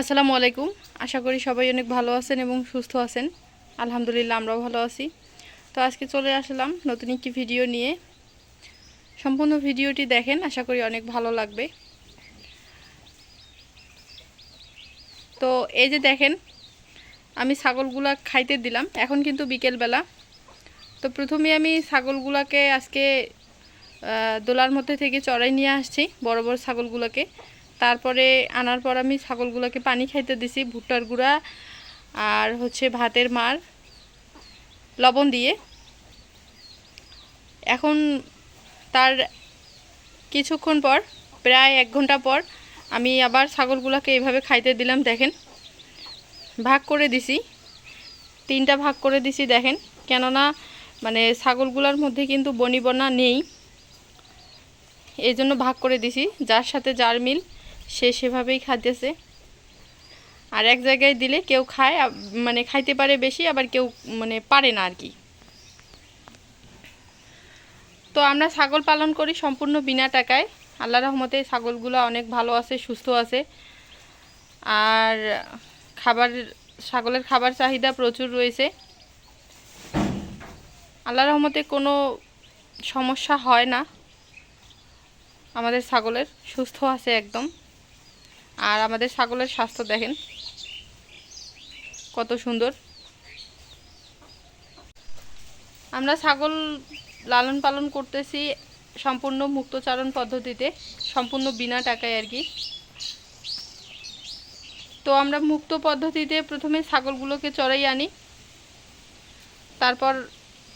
আসসালামু আলাইকুম। আশা করি সবাই অনেক ভালো আছেন এবং সুস্থ আছেন। আলহামদুলিল্লাহ আমরাও ভালো আছি। তো আজকে চলে আসলাম নতুন একটি ভিডিও নিয়ে। সম্পূর্ণ ভিডিওটি দেখেন, আশা করি অনেক ভালো লাগবে। তো এই যে দেখেন, আমি ছাগলগুলা খাইতে দিলাম, এখন কিন্তু বিকেলবেলা। তো প্রথমে আমি ছাগলগুলাকে আজকে দোলার মধ্যে থেকে চড়াই নিয়ে আসছি, বড় বড় ছাগলগুলোকে। তারপরে আনার পর আমি ছাগলগুলোকে পানি খাইতে দিছি, ভুট্টার গুঁড়া আর হচ্ছে ভাতের মার, লবণ দিয়ে। এখন তার কিছুক্ষণ পর, প্রায় এক ঘণ্টা পর, আমি আবার ছাগলগুলোকে এইভাবে খাইতে দিলাম, দেখেন। ভাগ করে দিছি, তিনটা ভাগ করে দিছি, দেখেন। কেননা মানে ছাগলগুলোর মধ্যে কিন্তু বনিবনা নেই। এই জন্য ভাগ করে দিছি, যার সাথে যার মিল। সে সেভাবেই খাইতেছে। আর এক জায়গায় দিলে কেউ খায় মানে খাইতে পারে বেশি, আবার কেউ মানে পারে না আর কি। তো আমরা ছাগল পালন করি সম্পূর্ণ বিনা টাকায়। আল্লাহ রহমতে ছাগলগুলো অনেক ভালো আছে, সুস্থ আছে। আর খাবার, ছাগলের খাবার চাহিদা প্রচুর রয়েছে। আল্লাহ রহমতে কোনো সমস্যা হয় না। আমাদের ছাগলের সুস্থ আছে একদম। আর আমাদের ছাগলের স্বাস্থ্য দেখেন। কত সুন্দর। আমরা ছাগল লালন পালন করতেছি সম্পূর্ণ মুক্তচারণ পদ্ধতিতে, সম্পূর্ণ বিনা টাকায় আর কি। তো আমরা মুক্ত পদ্ধতিতে প্রথমে ছাগলগুলোকে চড়াই আনি। তারপর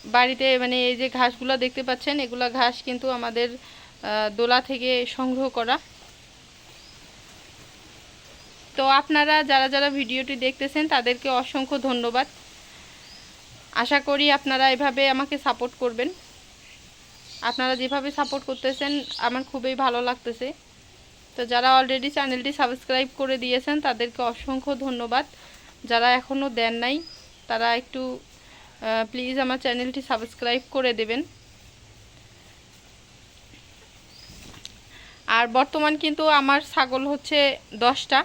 বাড়িতে মানে এই যে ঘাসগুলো দেখতে পাচ্ছেন, এগুলা ঘাস কিন্তু আমাদের দোলা থেকে সংগ্রহ করা। তো আপনারা যারা যারা ভিডিওটি দেখতেছেন, তাদেরকে অসংখ্য ধন্যবাদ। আশা করি আপনারা এভাবে আমাকে সাপোর্ট করবেন। আপনারা যেভাবে সাপোর্ট করতেছেন, আমার খুবই ভালো লাগতেছে। তো যারা অলরেডি চ্যানেলটি সাবস্ক্রাইব করে দিয়েছেন, তাদেরকে অসংখ্য ধন্যবাদ। যারা এখনও দেন নাই, তারা একটু প্লিজ আমার চ্যানেলটি সাবস্ক্রাইব করে দেবেন। আর বর্তমান কিন্তু আমার ছাগল হচ্ছে দশটা।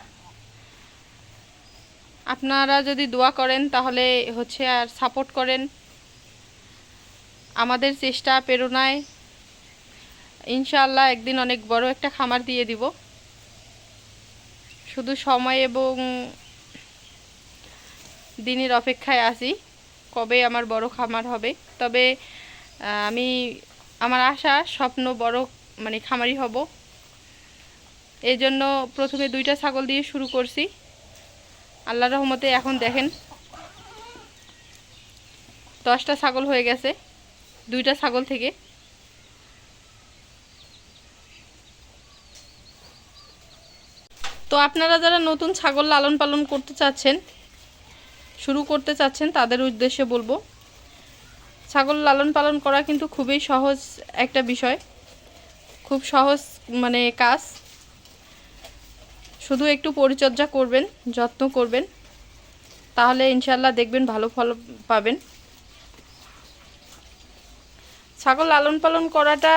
আপনারা যদি দোয়া করেন, তাহলে হচ্ছে আর সাপোর্ট করেন। আমাদের চেষ্টা প্রেরণায় ইনশাআল্লাহ একদিন অনেক বড় একটা খামার দিয়ে দিব। শুধু সময় এবং দিনের অপেক্ষায় আছি, কবে আমার বড় খামার হবে। তবে আমি, আমার আশা, স্বপ্ন বড় মানে খামারি হব। এই জন্য প্রথমে দুইটা ছাগল দিয়ে শুরু করছি। আল্লাহ রহমতে এখন দেখেন দশটা ছাগল হয়ে গেছে, দুইটা ছাগল থেকে। তো আপনারা যারা নতুন ছাগল লালন পালন করতে চাচ্ছেন, শুরু করতে চাচ্ছেন, তাদের উদ্দেশ্যে বলব, ছাগল লালন পালন করা কিন্তু খুবই সহজ একটা বিষয়, খুব সহজ মানে কাজ। শুধু একটু পরিচর্যা করবেন, যত্ন করবেন, তাহলে ইনশাল্লাহ দেখবেন ভালো ফল পাবেন। ছাগল লালন পালন করাটা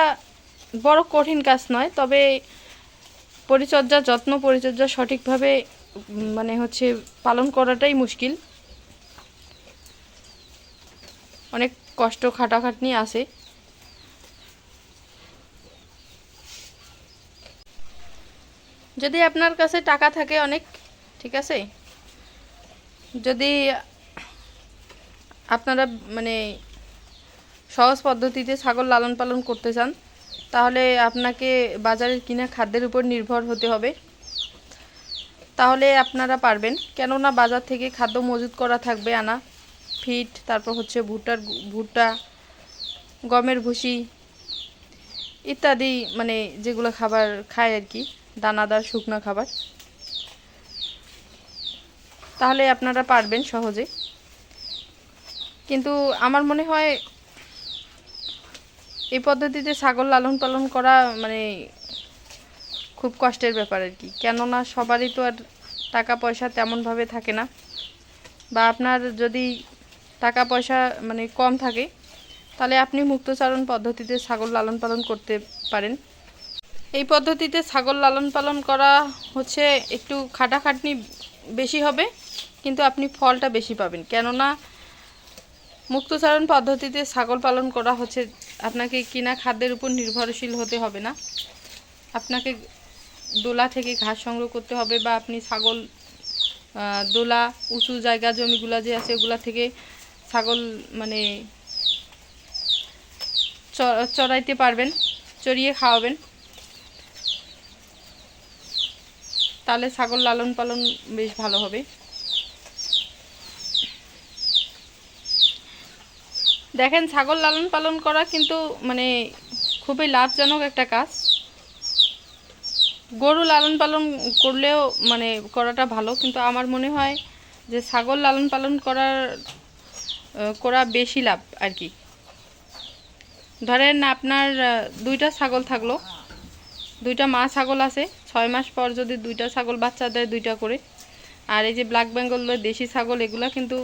বড় কঠিন কাজ নয়, তবে পরিচর্যা, যত্ন পরিচর্যা সঠিকভাবে মানে হচ্ছে পালন করাটাই মুশকিল। অনেক কষ্ট খাটাখাটনি আছে। যদি আপনার কাছে টাকা থাকে অনেক, ঠিক আছে? যদি আপনারা মানে সহজ পদ্ধতিতে ছাগল লালন পালন করতে চান, তাহলে আপনাকে বাজারের কিনা খাদ্যের উপর নির্ভর হতে হবে। তাহলে আপনারা পারবেন, কেননা বাজার থেকে খাদ্য মজুত করা থাকবে আনা, ফিট, তারপর হচ্ছে ভুট্টার ভুট্টা, গমের ভুসি ইত্যাদি মানে যেগুলো খাবার খায় আর কি। দানাদার শুকনো খাবার। তাহলে আপনারা পারবেন সহজে। কিন্তু আমার মনে হয় এই পদ্ধতিতে ছাগল লালন পালন করা মানে খুব কষ্টের ব্যাপার আর কি। কেননা সবারই তো আর টাকা পয়সা তেমনভাবে থাকে না। বা আপনার যদি টাকা পয়সা মানে কম থাকে, তাহলে আপনি মুক্তচারণ পদ্ধতিতে ছাগল লালন পালন করতে পারেন। এই পদ্ধতিতে ছাগল লালন পালন করা হচ্ছে একটু খাটাখাটনি বেশি হবে, কিন্তু আপনি ফলটা বেশি পাবেন। কেননা মুক্তচারণ পদ্ধতিতে ছাগল পালন করা হচ্ছে, আপনাকে কিনা খাদ্যের উপর নির্ভরশীল হতে হবে না। আপনাকে দোলা থেকে ঘাস সংগ্রহ করতে হবে বা আপনি ছাগল দোলা, উঁচু জায়গা জমিগুলা যে আছে ওগুলা থেকে ছাগল মানে চড়াইতে পারবেন, চড়িয়ে খাওয়াবেন। তাহলে ছাগল লালন পালন বেশ ভালো হবে। দেখেন, ছাগল লালন পালন করা কিন্তু মানে খুবই লাভজনক একটা কাজ। গরু লালন পালন করলেও মানে করাটা ভালো, কিন্তু আমার মনে হয় যে ছাগল লালন পালন করার করা বেশি লাভ আর কি। ধরেন আপনার দুইটা ছাগল থাকল, দুইটা মা ছাগল আছে ছয় মাস পর যদি দুইটা ছাগল বাচ্চা দেয় দুইটা করে। আর এই যে ব্ল্যাক বেঙ্গল দেশি ছাগল, এগুলা কিন্তু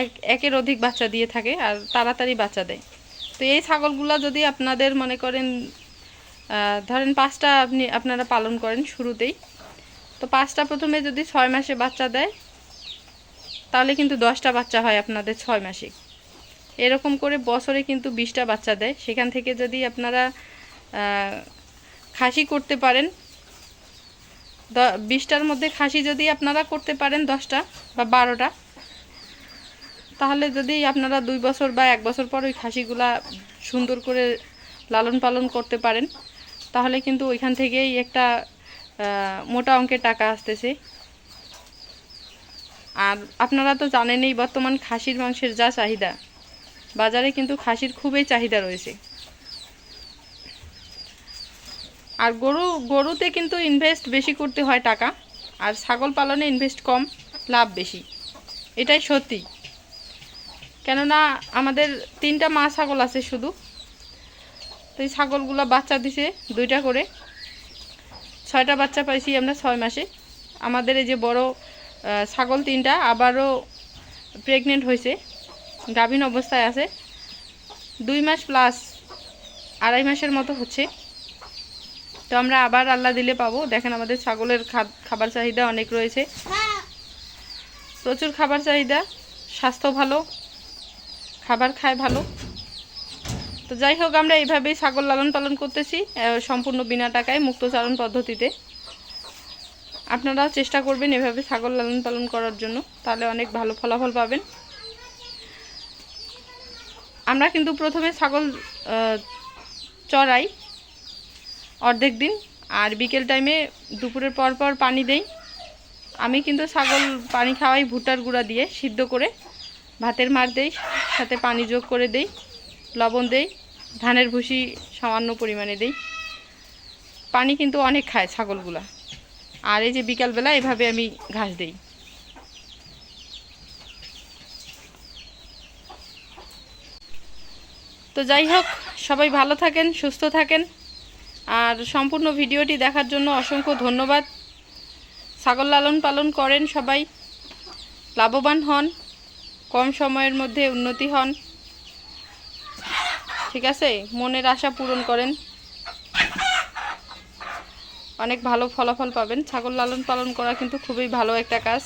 এক, একের অধিক বাচ্চা দিয়ে থাকে আর তাড়াতাড়ি বাচ্চা দেয়। তো এই ছাগলগুলো যদি আপনাদের মনে করেন ধরেন পাঁচটা আপনি, আপনারা পালন করেন শুরুতেই, তো পাঁচটা প্রথমে যদি ছয় মাসে বাচ্চা দেয়, তাহলে কিন্তু দশটা বাচ্চা হয় আপনাদের ছয় মাসে। এরকম করে বছরে কিন্তু বিশটা বাচ্চা দেয়। সেখান থেকে যদি আপনারা খাসি করতে পারেন বিশটার মধ্যে খাসি যদি আপনারা করতে পারেন দশটা বা বারোটা, তাহলে যদি আপনারা দুই বছর বা এক বছর পর ওই খাসিগুলা সুন্দর করে লালন পালন করতে পারেন, তাহলে কিন্তু ওইখান থেকেই একটা মোটা অঙ্কের টাকা আসতেছে। আর আপনারা তো জানেনই বর্তমান খাসির মাংসের যা চাহিদা, বাজারে কিন্তু খাসির খুবই চাহিদা রয়েছে। আর গরু, গরুতে কিন্তু ইনভেস্ট বেশি করতে হয় টাকা, আর ছাগল পালনে ইনভেস্ট কম, লাভ বেশি। এটাই সত্যি। কেননা আমাদের তিনটা মা ছাগল আছে শুধু। তো এই ছাগলগুলো বাচ্চা দিছে দুইটা করে। ছয়টা বাচ্চা পাইছি আমরা ছয় মাসে। আমাদের এই যে বড় ছাগল তিনটা আবারও প্রেগনেন্ট হয়েছে। গাভীন অবস্থায় আছে। দুই মাস প্লাস আড়াই মাসের মতো হচ্ছে। তো আমরা আবার আল্লাহ দিলে পাবো। দেখেন আমাদের ছাগলের খাবার চাহিদা অনেক রয়েছে। প্রচুর খাবার চাহিদা, স্বাস্থ্য ভালো, খাবার খায় ভালো। তো যাই হোক, আমরা এইভাবেই ছাগল লালন পালন করতেছি সম্পূর্ণ বিনা টাকায় মুক্তচারণ পদ্ধতিতে। আপনারাও চেষ্টা করবেন এভাবে ছাগল লালন পালন করার জন্য, তাহলে অনেক ভালো ফলাফল পাবেন। আমরা কিন্তু প্রথমে ছাগল চড়াই। অর্ধেক দিন আর বিকেল টাইমে দুপুরের পর পর পানি দেই। আমি কিন্তু ছাগল পানি খাওয়াই ভুট্টার গুঁড়া দিয়ে সিদ্ধ করে ভাতের মার দেই, সাথে পানি যোগ করে দেই, লবণ দেই, ধানের ভুসি সামান্য পরিমাণে দেই। পানি কিন্তু অনেক খায় ছাগলগুলা। আর এই যে বিকালবেলা এভাবে আমি ঘাস দেই। তো যাই হোক, সবাই ভালো থাকেন, সুস্থ থাকেন। আর সম্পূর্ণ ভিডিওটি দেখার জন্য অসংখ্য ধন্যবাদ। ছাগল লালন পালন করেন সবাই। লাভবান হন, কম সময়ের মধ্যে উন্নতি হন। ঠিক আছে? মনের আশা পূরণ করেন। অনেক ভালো ফলাফল পাবেন। ছাগল লালন পালন করা কিন্তু খুবই ভালো একটা কাজ।